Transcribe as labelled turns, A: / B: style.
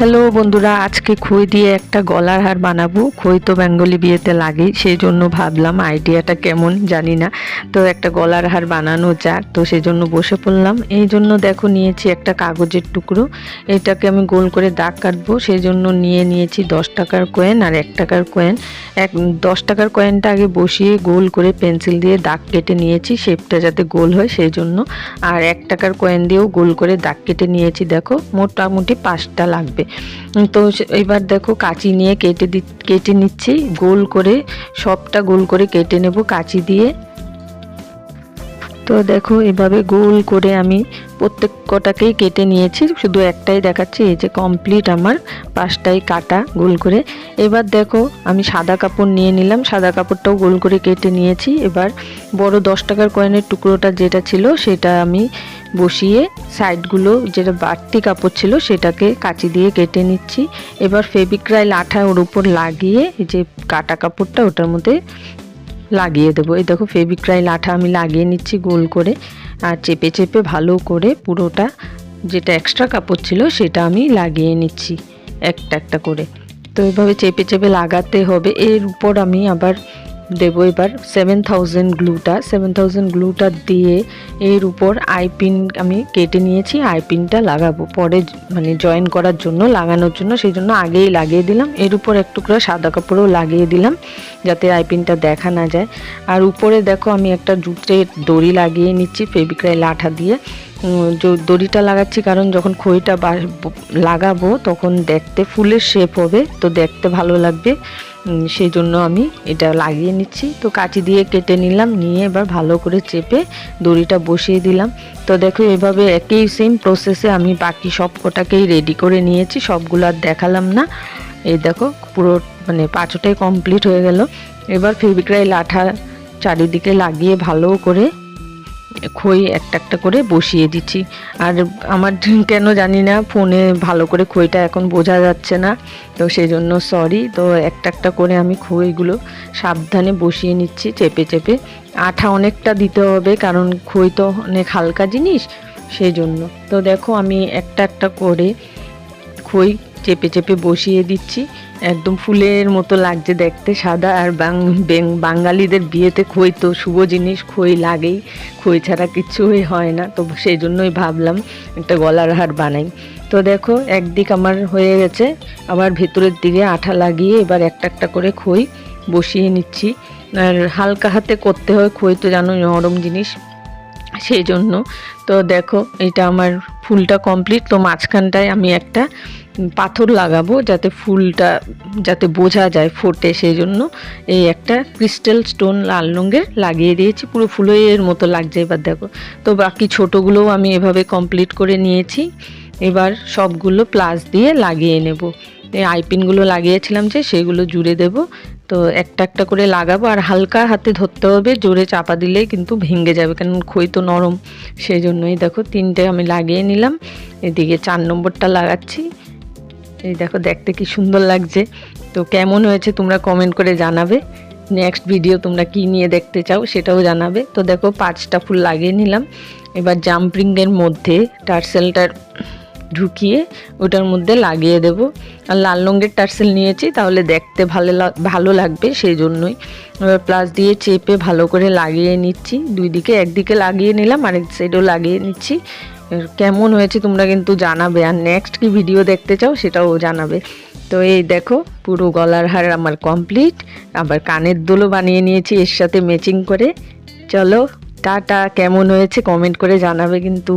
A: Hello বন্ধুরা, আজকে খই দিয়ে একটা গলার হার বানাবো। খই তো বেঙ্গলি বিয়েতে লাগেই সেই জন্য ভাবলাম আইডিয়াটা কেমন জানি না। তো একটা গলার হার বানানো যাক, তো সেই জন্য বসে পড়লাম। এই জন্য দেখো নিয়েছি একটা কাগজের টুকরো। এটাকে আমি গোল করে দাগ কাটবো সেই জন্য নিয়ে নিয়েছি দশ টাকার কয়েন আর এক টাকার কয়েন এক, দশ টাকার কয়েনটা আগে বসিয়ে গোল করে পেন্সিল দিয়ে দাগ কেটে নিয়েছি শেপটা যাতে গোল হয় সেই জন্য আর এক টাকার কয়েন দিয়েও গোল করে দাগ কেটে নিয়েছি, দেখো। মোটামুটি পাঁচটা লাগবে। তো এবার দেখো কাঁচি নিয়ে কেটে দি কেটে নিচ্ছি। গোল করে, সবটা গোল করে কেটে নেব কাঁচি দিয়ে। তো দেখো, এভাবে গোল করে আমি প্রত্যেক কটাকেই কেটে নিয়েছি। শুধু একটাই দেখাচ্ছি, এই যে কমপ্লিট আমার পাঁচটাই কাটা গোল করে। এবার দেখো, আমি সাদা কাপড় নিয়ে নিলাম। সাদা কাপড়টাও গোল করে কেটে নিয়েছি। এবার বড় দশ টাকার কয়েনের টুকরোটা যেটা ছিল, সেটা আমি বসিয়ে সাইডগুলো যেটা বাড়তি কাপড় ছিল, সেটাকে কাঁচি দিয়ে কেটে নিচ্ছি। এবার ফেবিক্রাইল আঠা ওর উপর লাগিয়ে যে কাটা কাপড়টা, ওটার মধ্যে লাগিয়ে দেবো। এই দেখো ফেবিক্রাইল আঠা আমি লাগিয়ে নিচ্ছি গোল করে। আর চেপে চেপে ভালো করে পুরোটা যেটা এক্সট্রা কাপড় ছিল সেটা আমি লাগিয়ে নিচ্ছি একটা একটা করে। তো এভাবে চেপে চেপে লাগাতে হবে। এর উপর আমি আবার দেবো এবার। Seven thousand gluta seven thousand gluta দিয়ে এর উপর আইপিন আমি কেটে নিয়েছি, আইপিনটা লাগাবো। পরে মানে জয়েন করার জন্য, লাগানোর জন্য, সেই জন্য আগেই লাগিয়ে দিলাম। এর উপর এক টুকরো সাদা কাপড়ও লাগিয়ে দিলাম, যাতে আইপিনটা দেখা না যায়। আর উপরে দেখো আমি একটা জুটের দড়ি লাগিয়ে নিচ্ছি ফেবিক্রাইল আঠা দিয়ে। দড়িটা লাগাচ্ছি কারণ যখন খইটা লাগাবো তখন দেখতে ফুলের শেপ হবে, তো দেখতে ভালো লাগবে। সেই জন্য আমি এটা লাগিয়ে নিচ্ছি। তো কাঁচি দিয়ে কেটে নিলাম, নিয়ে এবার ভালো করে চেপে দড়িটা বসিয়ে দিলাম। তো দেখো, এভাবে একই সেম প্রসেসে আমি বাকি সব কটাকেই রেডি করে নিয়েছি, সবগুলো আর দেখালাম না। এই দেখো, পুরো মানে পাঁচটাই কমপ্লিট হয়ে গেল। এবার ফেবিক্রাইল আঠা চারিদিকে লাগিয়ে ভালো করে খই একটা একটা করে বসিয়ে দিচ্ছি। আর আমার কেন জানি না, ফোনে ভালো করে খইটা এখন বোঝা যাচ্ছে না, তো সেই জন্য সরি তো একটা একটা করে আমি খইগুলো সাবধানে বসিয়ে নিচ্ছি চেপে চেপে। আঠা অনেকটা দিতে হবে, কারণ খই তো অনেক হালকা জিনিস সেই জন্য তো দেখো আমি একটা একটা করে খই চেপে চেপে বসিয়ে দিচ্ছি। একদম ফুলের মতো লাগছে দেখতে, সাদা আর বাঙালিদের বিয়েতে খই তো, শুভ জিনিস খই লাগেই। খই ছাড়া কিছুই হয় না, তো সেই জন্যই ভাবলাম একটা গলার হার বানাই। তো দেখো, একদিক আমার হয়ে গেছে, আবার ভেতরের দিকে আঠা লাগিয়ে এবার একটা একটা করে খই বসিয়ে নিচ্ছি। আর হালকা হাতে করতে হয় খই তো জানো নরম জিনিস, সেই জন্য। তো দেখো, এটা আমার ফুলটা কমপ্লিট তো মাঝখানটায় আমি একটা পাথর লাগাবো যাতে ফুলটা, যাতে বোঝা যায় ফোটে সেই জন্য এই একটা ক্রিস্টাল স্টোন লাল রঙের লাগিয়ে দিয়েছি, পুরো ফুলের মতো লাগছে এবার দেখো। তো বাকি ছোটোগুলোও আমি এভাবে কমপ্লিট করে নিয়েছি। এবার সবগুলো প্লাস দিয়ে লাগিয়ে নেব। এই আইপিনগুলো লাগিয়েছিলাম যে সেগুলো জুড়ে দেব। তো একটা একটা করে লাগাবো আর হালকা হাতে ধরতে হবে, জোরে চাপা দিলেই কিন্তু ভেঙে যাবে, কারণ খই তো নরম। সেই জন্যই দেখো তিনটে আমি লাগিয়ে নিলাম। এদিকে চার নম্বরটা লাগাচ্ছি। এই দেখো দেখতে কি সুন্দর লাগছে। তো কেমন হয়েছে তোমরা কমেন্ট করে জানাবে। নেক্সট ভিডিও তোমরা কি নিয়ে দেখতে চাও সেটাও জানাবে। তো দেখো পাঁচটা ফুল লাগিয়ে নিলাম। এবার জাম্পিংয়ের মধ্যে টার্সেলটার ঢুকিয়ে ওটার মধ্যে লাগিয়ে দেব। আর লাল রঙের টার্সেল নিয়েছি, তাহলে দেখতে ভালো ভালো লাগবে সেই জন্যই। এবার প্লাস দিয়ে চেপে ভালো করে লাগিয়ে নিচ্ছি। দুই দিকে একদিকে লাগিয়ে নিলাম, আরেক সাইডেও লাগিয়ে নিচ্ছি। কেমন হয়েছে তোমরা কিন্তু জানাবে। আর নেক্সট কি ভিডিও দেখতে চাও সেটাও জানাবে। তো এই দেখো, পুরো গলার হার আমার কমপ্লিট আবার কানের দুলও বানিয়ে নিয়েছি এর সাথে ম্যাচিং করে। চলো, টাটা। কেমন হয়েছে কমেন্ট করে জানাবে কিন্তু।